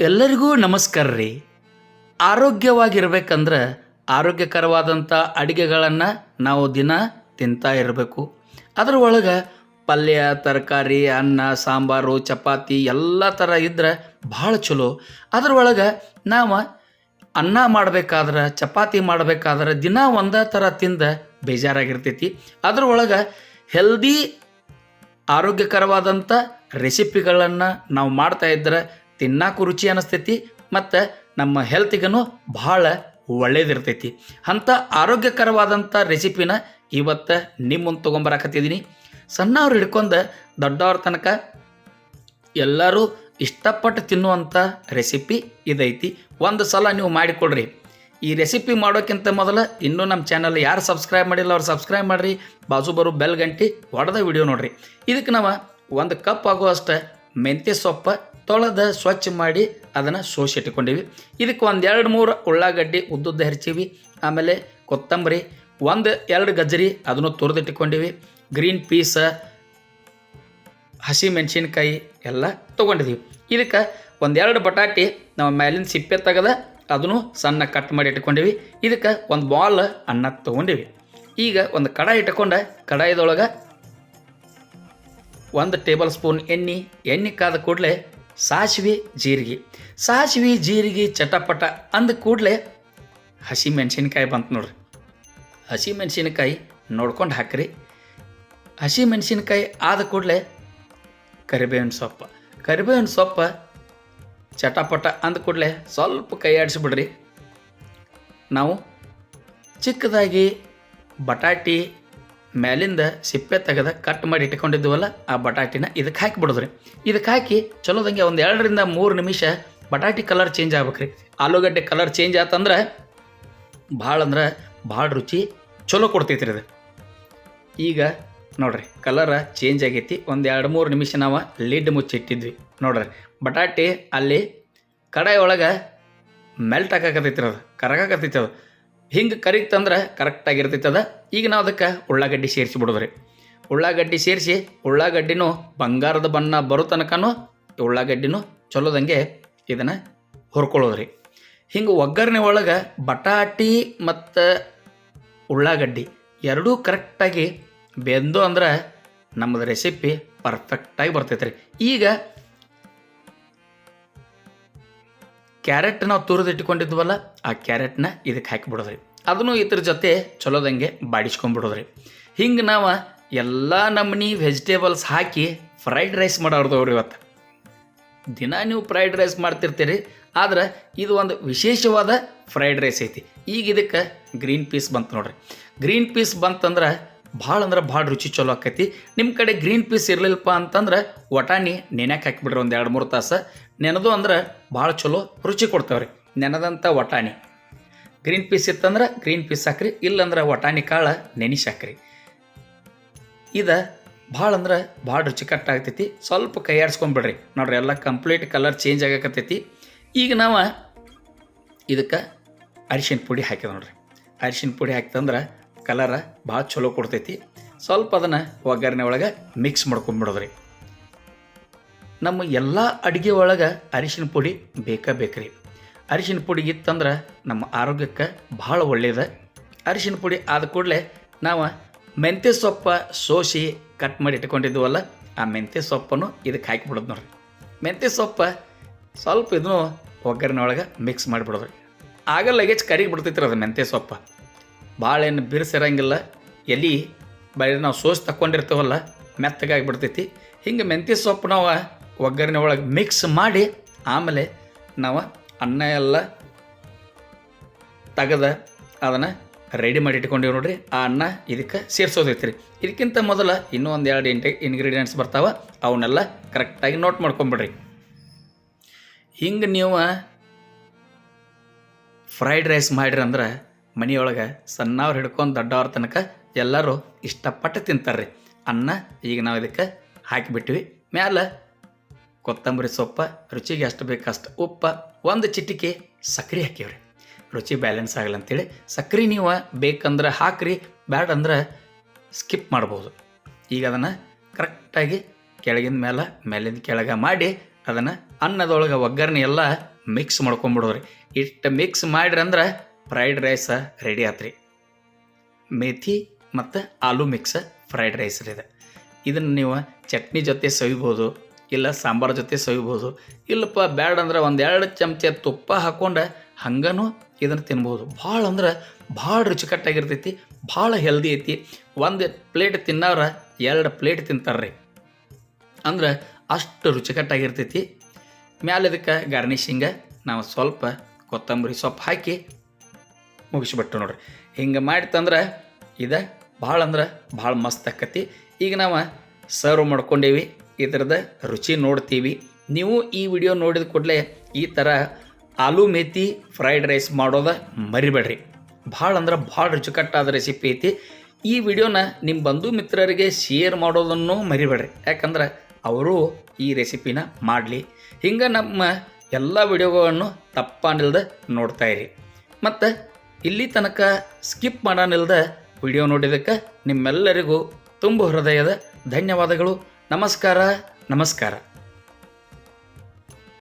ಎಲ್ಲರಿಗೂ ನಮಸ್ಕಾರ ರೀ. ಆರೋಗ್ಯವಾಗಿರ್ಬೇಕಂದ್ರೆ ಆರೋಗ್ಯಕರವಾದಂಥ ಅಡುಗೆಗಳನ್ನು ನಾವು ದಿನ ತಿಂತಾ ಇರಬೇಕು. ಅದ್ರ ಒಳಗೆ ಪಲ್ಯ, ತರಕಾರಿ, ಅನ್ನ, ಸಾಂಬಾರು, ಚಪಾತಿ ಎಲ್ಲ ಥರ ಇದ್ದರೆ ಭಾಳ ಚಲೋ. ಅದ್ರೊಳಗೆ ನಾವು ಅನ್ನ ಮಾಡಬೇಕಾದ್ರೆ, ಚಪಾತಿ ಮಾಡಬೇಕಾದ್ರೆ ದಿನ ಒಂದೇ ಥರ ತಿಂದ ಬೇಜಾರಾಗಿರ್ತೈತಿ. ಅದರೊಳಗೆ ಹೆಲ್ದಿ ಆರೋಗ್ಯಕರವಾದಂಥ ರೆಸಿಪಿಗಳನ್ನು ನಾವು ಮಾಡ್ತಾ ಇದ್ರೆ ತಿನ್ನಕ್ಕೂ ರುಚಿ ಅನಿಸ್ತೈತಿ ಮತ್ತು ನಮ್ಮ ಹೆಲ್ತಿಗೂ ಭಾಳ ಒಳ್ಳೇದಿರ್ತೈತಿ. ಅಂಥ ಆರೋಗ್ಯಕರವಾದಂಥ ರೆಸಿಪಿನ ಇವತ್ತು ನಿಮ್ಮ ಮುಂದೆ ತೊಗೊಂಬರಾಕತ್ತಿದ್ದೀನಿ ಸಣ್ಣವ್ರು ಹಿಡ್ಕೊಂಡು ದೊಡ್ಡವ್ರ ತನಕ ಎಲ್ಲರೂ ಇಷ್ಟಪಟ್ಟು ತಿನ್ನುವಂಥ ರೆಸಿಪಿ ಇದೈತಿ. ಒಂದು ಸಲ ನೀವು ಮಾಡಿಕೊಡ್ರಿ. ಈ ರೆಸಿಪಿ ಮಾಡೋಕ್ಕಿಂತ ಮೊದಲು ಇನ್ನೂ ನಮ್ಮ ಚಾನಲ್ ಯಾರು ಸಬ್ಸ್ಕ್ರೈಬ್ ಮಾಡಿಲ್ಲ ಅವ್ರು ಸಬ್ಸ್ಕ್ರೈಬ್ ಮಾಡಿರಿ. ಬಾಜು ಬರು ಬೆಲ್ ಗಂಟಿ ಹೊಡೆದ ವಿಡಿಯೋ ನೋಡಿರಿ. ಇದಕ್ಕೆ ನಾವು ಒಂದು ಕಪ್ ಆಗುವಷ್ಟು ಮೆಂತ್ಯ ಸೊಪ್ಪು ತೊಳೆದ ಸ್ವಚ್ಛ ಮಾಡಿ ಅದನ್ನು ಸೋಸಿಟ್ಕೊಂಡಿವಿ ಇದಕ್ಕೆ ಒಂದು ಎರಡು ಮೂರು ಉಳ್ಳಾಗಡ್ಡಿ ಉದ್ದುದ್ದ ಹೆರ್ಚೀವಿ. ಆಮೇಲೆ ಕೊತ್ತಂಬರಿ, ಒಂದು ಎರಡು ಗಜ್ಜರಿ ಅದನ್ನು ತುರಿದಿಟ್ಕೊಂಡಿವಿ ಗ್ರೀನ್ ಪೀಸ, ಹಸಿ ಮೆಣಸಿನ್ಕಾಯಿ ಎಲ್ಲ ತೊಗೊಂಡಿದ್ದೀವಿ ಇದಕ್ಕೆ ಒಂದೆರಡು ಬಟಾಟಿ ನಾವು ಮೇಲಿನ ಸಿಪ್ಪೆ ತೆಗೆದ ಅದನ್ನು ಸಣ್ಣ ಕಟ್ ಮಾಡಿ ಇಟ್ಕೊಂಡಿವಿ. ಇದಕ್ಕೆ ಒಂದು ಬಾಲ್ ಅನ್ನ ತೊಗೊಂಡಿವಿ. ಈಗ ಒಂದು ಕಡಾಯಿ ಇಟ್ಕೊಂಡು ಕಡಾಯಿದೊಳಗೆ ಒಂದು ಟೇಬಲ್ ಸ್ಪೂನ್ ಎಣ್ಣೆ ಎಣ್ಣೆ ಕಾದ ಕೂಡಲೇ ಸಾಸಿವೆ, ಜೀರಿಗೆ. ಸಾಸಿವೆ, ಜೀರಿಗೆ, ಚಟಪಟ ಅಂದ ಕೂಡಲೇ ಹಸಿ ಮೆಣಸಿನ್ಕಾಯಿ ಬಂತು ನೋಡ್ರಿ. ಹಸಿ ಮೆಣಸಿನಕಾಯಿ ನೋಡ್ಕೊಂಡು ಹಾಕ್ರಿ. ಹಸಿ ಮೆಣಸಿನ್ಕಾಯಿ ಆದ ಕೂಡಲೇ ಕರಿಬೇವಿನ ಸೊಪ್ಪು. ಕರಿಬೇವಿನ ಸೊಪ್ಪು ಚಟಪಟ ಅಂದ ಕೂಡಲೇ ಸ್ವಲ್ಪ ಕೈ ಆಡಿಸ್ಬಿಡ್ರಿ ನಾವು ಚಿಕ್ಕದಾಗಿ ಬಟಾಟಿ ಮೇಲಿಂದ ಸಿಪ್ಪೆ ತೆಗೆದ ಕಟ್ ಮಾಡಿ ಇಟ್ಕೊಂಡಿದ್ವಲ್ಲ ಆ ಬಟಾಟಿನ ಇದಕ್ಕೆ ಹಾಕಿಬಿಡೋದ್ರಿ ಇದಕ್ಕೆ ಹಾಕಿ ಚಲೋದಂಗೆ ಒಂದು ಎರಡರಿಂದ ಮೂರು ನಿಮಿಷ ಬಟಾಟಿ ಕಲರ್ ಚೇಂಜ್ ಆಗ್ಬೇಕ್ರಿ. ಆಲೂಗಡ್ಡೆ ಕಲರ್ ಚೇಂಜ್ ಆತಂದ್ರೆ ಭಾಳ ಅಂದ್ರೆ ಭಾಳ ರುಚಿ ಚಲೋ ಕೊಡ್ತೈತ್ರಿ ಅದು ಈಗ ನೋಡ್ರಿ, ಕಲರ ಚೇಂಜ್ ಆಗೈತಿ. ಒಂದು ಎರಡು ಮೂರು ನಿಮಿಷ ನಾವು ಲಿಡ್ ಮುಚ್ಚಿಟ್ಟಿದ್ವಿ. ನೋಡ್ರಿ, ಬಟಾಟಿ ಅಲ್ಲಿ ಕಡಾಯಿ ಒಳಗೆ ಮೆಲ್ಟ್ ಆಗಾಕತ್ತೈತಿ ಅದು ಕರಗಾಕತ್ತೈತಿ ಅದು. ಹಿಂಗೆ ಕರಿತಂದ್ರೆ ಕರೆಕ್ಟಾಗಿರ್ತೈತಿ ಅದ. ಈಗ ನಾವು ಅದಕ್ಕೆ ಉಳ್ಳಾಗಡ್ಡಿ ಸೇರಿಸಿ ಬಿಡೋದ್ರಿ. ಉಳ್ಳಾಗಡ್ಡಿ ಸೇರಿಸಿ, ಉಳ್ಳಾಗಡ್ಡಿನೂ ಬಂಗಾರದ ಬಣ್ಣ ಬರೋ ತನಕನೂ ಉಳ್ಳಾಗಡ್ಡಿನೂ ಚಲೋದಂಗೆ ಇದನ್ನು ಹುರ್ಕೊಳ್ಳೋದ್ರಿ. ಹಿಂಗೆ ಒಗ್ಗರಣೆ ಒಳಗೆ ಬಟಾಟಿ ಮತ್ತು ಉಳ್ಳಾಗಡ್ಡಿ ಎರಡೂ ಕರೆಕ್ಟಾಗಿ ಬೆಂದು ಅಂದ್ರೆ ನಮ್ಮದು ರೆಸಿಪಿ ಪರ್ಫೆಕ್ಟಾಗಿ ಬರ್ತೈತೆ ರೀ ಈಗ ಕ್ಯಾರೆಟ್ ನಾವು ತುರಿದು ಇಟ್ಕೊಂಡಿದ್ವಲ್ಲ, ಆ ಕ್ಯಾರೆಟ್ನ ಇದಕ್ಕೆ ಹಾಕಿಬಿಡೋದ್ರಿ. ಅದನ್ನು ಇದ್ರ ಜೊತೆ ಚಲೋದಂಗೆ ಬಾಡಿಸ್ಕೊಂಡ್ಬಿಡೋದ್ರಿ. ಹಿಂಗೆ ನಾವು ಎಲ್ಲ ನಮೂನಿ ವೆಜಿಟೇಬಲ್ಸ್ ಹಾಕಿ ಫ್ರೈಡ್ ರೈಸ್ ಮಾಡೋರ್ದವ್ರಿ ಇವತ್ತು. ದಿನ ನೀವು ಫ್ರೈಡ್ ರೈಸ್ ಮಾಡ್ತಿರ್ತೀರಿ, ಆದ್ರೆ ಇದು ಒಂದು ವಿಶೇಷವಾದ ಫ್ರೈಡ್ ರೈಸ್ ಐತಿ. ಈಗ ಇದಕ್ಕೆ ಗ್ರೀನ್ ಪೀಸ್ ಬಂತು ನೋಡ್ರಿ. ಗ್ರೀನ್ ಪೀಸ್ ಬಂತಂದ್ರೆ ಭಾಳ ಅಂದ್ರೆ ಭಾಳ ರುಚಿ ಚಲೋ ಆಕೈತಿ. ನಿಮ್ಮ ಕಡೆ ಗ್ರೀನ್ ಪೀಸ್ ಇರಲಿಲ್ಲಪ್ಪ ಅಂತಂದ್ರೆ ವಟಾಣಿ ನೆನೆಯಕ್ಕೆ ಹಾಕಿಬಿಡ್ರಿ ಒಂದು ಎರಡು ಮೂರು ತಾಸು. ನೆನೆದು ಅಂದ್ರೆ ಭಾಳ ಚಲೋ ರುಚಿ ಕೊಡ್ತಾವ್ರಿ. ನೆನೆದಂಥ ವಟಾಣಿ. ಗ್ರೀನ್ ಪೀಸ್ ಇತ್ತಂದ್ರೆ ಗ್ರೀನ್ ಪೀಸ್ ಹಾಕ್ರಿ, ಇಲ್ಲಂದ್ರೆ ವಟಾಣಿ ಕಾಳು ನೆನೆಸಿ ಹಾಕ್ರಿ. ಇದು ಭಾಳ ಅಂದ್ರೆ ಭಾಳ ರುಚಿಕಟ್ಟಾಗ್ತೈತಿ ಸ್ವಲ್ಪ ಕೈ ಆಡಿಸ್ಕೊಂಬಿಡ್ರಿ ನೋಡ್ರಿ, ಎಲ್ಲ ಕಂಪ್ಲೀಟ್ ಕಲರ್ ಚೇಂಜ್ ಆಗಕತ್ತೈತಿ. ಈಗ ನಾವು ಇದಕ್ಕೆ ಅರಿಶಿನ ಪುಡಿ ಹಾಕಿದ ನೋಡ್ರಿ. ಅರಿಶಿನ ಪುಡಿ ಹಾಕ್ತಂದ್ರೆ ಕಲರ ಭಾಳ ಚಲೋ ಕೊಡ್ತೈತಿ. ಸ್ವಲ್ಪ ಅದನ್ನು ಒಗ್ಗರಣೆ ಒಳಗೆ ಮಿಕ್ಸ್ ಮಾಡ್ಕೊಂಬಿಡೋದ್ರಿ ನಮ್ಮ ಎಲ್ಲ ಅಡುಗೆ ಒಳಗೆ ಅರಿಶಿನ ಪುಡಿ ಬೇಕಾ ಬೇಕ್ರಿ. ಅರಿಶಿನ ಪುಡಿ ಇತ್ತಂದ್ರೆ ನಮ್ಮ ಆರೋಗ್ಯಕ್ಕೆ ಭಾಳ ಒಳ್ಳೆಯದು ಅರಿಶಿನ ಪುಡಿ ಆದ ಕೂಡಲೇ ನಾವು ಮೆಂತ್ಯ ಸೊಪ್ಪ ಸೋಸಿ ಕಟ್ ಮಾಡಿ ಇಟ್ಕೊಂಡಿದ್ದೀವಲ್ಲ ಆ ಮೆಂತ್ಯ ಸೊಪ್ಪನ್ನು ಇದಕ್ಕೆ ಹಾಕಿಬಿಡೋದು ನೋಡ್ರಿ. ಮೆಂತ್ಯ ಸೊಪ್ಪ ಸ್ವಲ್ಪ ಇದನ್ನು ಒಗ್ಗರಣೆ ಒಳಗೆ ಮಿಕ್ಸ್ ಮಾಡಿಬಿಡೋದ್ರಿ ಆಗ ಲಗೇಜ್ ಕರಿಗೆ ಬಿಡ್ತೈತ್ರಿ ಅದು ಮೆಂತ್ಯ ಸೊಪ್ಪ. ಭಾಳ ಏನು ಬಿರ್ಸಿರಂಗಿಲ್ಲ. ಎಲೆ ಬರೀ ನಾವು ಸೋಸ್ ತಕ್ಕೊಂಡಿರ್ತೀವಲ್ಲ, ಮೆತ್ತಗಾಗಿ ಬಿಡ್ತೈತಿ. ಹಿಂಗೆ ಮೆಂತ್ಯ ಸೊಪ್ಪು ನಾವು ಒಗ್ಗರಣೆ ಒಳಗೆ ಮಿಕ್ಸ್ ಮಾಡಿ, ಆಮೇಲೆ ನಾವು ಅನ್ನ ಎಲ್ಲ ತೆಗೆದ ಅದನ್ನು ರೆಡಿ ಮಾಡಿ ಇಟ್ಕೊಂಡಿವಿ ನೋಡ್ರಿ. ಆ ಅನ್ನ ಇದಕ್ಕೆ ಸೇರಿಸೋದೈತಿ ರೀ ಇದಕ್ಕಿಂತ ಮೊದಲು ಇನ್ನೂ ಒಂದು ಎರಡು ಇಂಟೆ ಇಂಗ್ರೀಡಿಯೆಂಟ್ಸ್ ಬರ್ತಾವೆ. ಅವನ್ನೆಲ್ಲ ಕರೆಕ್ಟಾಗಿ ನೋಟ್ ಮಾಡ್ಕೊಂಬಿಡ್ರಿ. ಹಿಂಗೆ ನೀವು ಫ್ರೈಡ್ ರೈಸ್ ಮಾಡಿರಿ ಅಂದ್ರೆ ಮನೆಯೊಳಗೆ ಸಣ್ಣವ್ರು ಹಿಡ್ಕೊಂಡು ದೊಡ್ಡವ್ರ ತನಕ ಎಲ್ಲರೂ ಇಷ್ಟಪಟ್ಟು ತಿಂತಾರೆ ರೀ ಅನ್ನ ಈಗ ನಾವು ಇದಕ್ಕೆ ಹಾಕಿಬಿಟ್ವಿ. ಮ್ಯಾಲೆ ಕೊತ್ತಂಬರಿ ಸೊಪ್ಪು, ರುಚಿಗೆ ಅಷ್ಟು ಬೇಕಷ್ಟು ಉಪ್ಪ, ಒಂದು ಚಿಟಿಕೆ ಸಕ್ರೆ ಹಾಕಿವ್ರಿ ರುಚಿ ಬ್ಯಾಲೆನ್ಸ್ ಆಗಲ್ಲ ಅಂತೇಳಿ ಸಕ್ರೆ ನೀವು ಬೇಕಂದ್ರೆ ಹಾಕ್ರಿ ಬ್ಯಾಡ ಅಂದ್ರೆ ಸ್ಕಿಪ್ ಮಾಡ್ಬೋದು. ಈಗ ಅದನ್ನು ಕರೆಕ್ಟಾಗಿ ಕೆಳಗಿನ ಮೇಲೆ ಮೇಲಿಂದ ಕೆಳಗೆ ಮಾಡಿ ಅದನ್ನು ಅನ್ನದೊಳಗೆ ಒಗ್ಗರಣೆ ಎಲ್ಲ ಮಿಕ್ಸ್ ಮಾಡ್ಕೊಂಬಿಡೋದ್ರಿ. ಇಷ್ಟು ಮಿಕ್ಸ್ ಮಾಡಿರಿ ಅಂದ್ರೆ ಫ್ರೈಡ್ ರೈಸ್ ರೆಡಿ ಆತ್ರಿ. ಮೇಥಿ ಮತ್ತು ಆಲೂ ಮಿಕ್ಸ್ ಫ್ರೈಡ್ ರೈಸ್ ರೀ ಇದು. ಇದನ್ನು ನೀವು ಚಟ್ನಿ ಜೊತೆ ಸವಿಬೋದು, ಇಲ್ಲ ಸಾಂಬಾರು ಜೊತೆ ಸವಿಬೋದು, ಇಲ್ಲಪ್ಪ ಬ್ಯಾಡ ಅಂದ್ರೆ ಒಂದು ಎರಡು ಚಮಚ ತುಪ್ಪ ಹಾಕ್ಕೊಂಡು ಹಂಗನೂ ಇದನ್ನು ತಿನ್ಬೋದು. ಭಾಳ ಅಂದ್ರೆ ಭಾಳ ರುಚಿಕಟ್ಟಾಗಿರ್ತೈತಿ, ಭಾಳ ಹೆಲ್ದಿ ಐತಿ. ಒಂದು ಪ್ಲೇಟ್ ತಿನ್ನೋರ ಎರಡು ಪ್ಲೇಟ್ ತಿಂತಾರ್ರಿ ಅಂದ್ರೆ ಅಷ್ಟು ರುಚಿಕಟ್ಟಾಗಿರ್ತೈತಿ. ಮ್ಯಾಲೆ ಇದಕ್ಕೆ ಗಾರ್ನಿಷಿಂಗ ನಾವು ಸ್ವಲ್ಪ ಕೊತ್ತಂಬರಿ ಸೊಪ್ಪು ಹಾಕಿ ಮುಗಿಸ್ಬಿಟ್ಟು ನೋಡ್ರಿ. ಹಿಂಗೆ ಮಾಡಿತಂದ್ರೆ ಇದು ಭಾಳ ಅಂದ್ರೆ ಭಾಳ ಮಸ್ತ್ ಆಕತಿ. ಈಗ ನಾವು ಸರ್ವ್ ಮಾಡ್ಕೊಂಡೇವಿ ಇದ್ರದ್ದು ರುಚಿ ನೋಡ್ತೀವಿ. ನೀವು ಈ ವಿಡಿಯೋ ನೋಡಿದ ಕೂಡಲೇ ಈ ಥರ ಆಲೂ ಮೇಥಿ ಫ್ರೈಡ್ ರೈಸ್ ಮಾಡೋದ ಮರಿಬೇಡ್ರಿ. ಭಾಳ ಅಂದ್ರೆ ಭಾಳ ರುಚಿಕಟ್ಟಾದ ರೆಸಿಪಿ ಐತಿ. ಈ ವಿಡಿಯೋನ ನಿಮ್ಮ ಬಂಧು ಮಿತ್ರರಿಗೆ ಶೇರ್ ಮಾಡೋದನ್ನು ಮರಿಬೇಡ್ರಿ. ಯಾಕಂದ್ರೆ ಅವರು ಈ ರೆಸಿಪಿನ ಮಾಡಲಿ. ಹಿಂಗೆ ನಮ್ಮ ಎಲ್ಲ ವಿಡಿಯೋಗಳನ್ನು ತಪ್ಪಾನಿಲ್ದ ನೋಡ್ತಾಯಿರಿ ಮತ್ತು ಇಲ್ಲಿ ತನಕ ಸ್ಕಿಪ್ ಮಾಡೋನಿಲ್ದ ವಿಡಿಯೋ ನೋಡಿದ್ದಕ್ಕೆ ನಿಮ್ಮೆಲ್ಲರಿಗೂ ತುಂಬ ಹೃದಯದ ಧನ್ಯವಾದಗಳು. ನಮಸ್ಕಾರ ನಮಸ್ಕಾರ.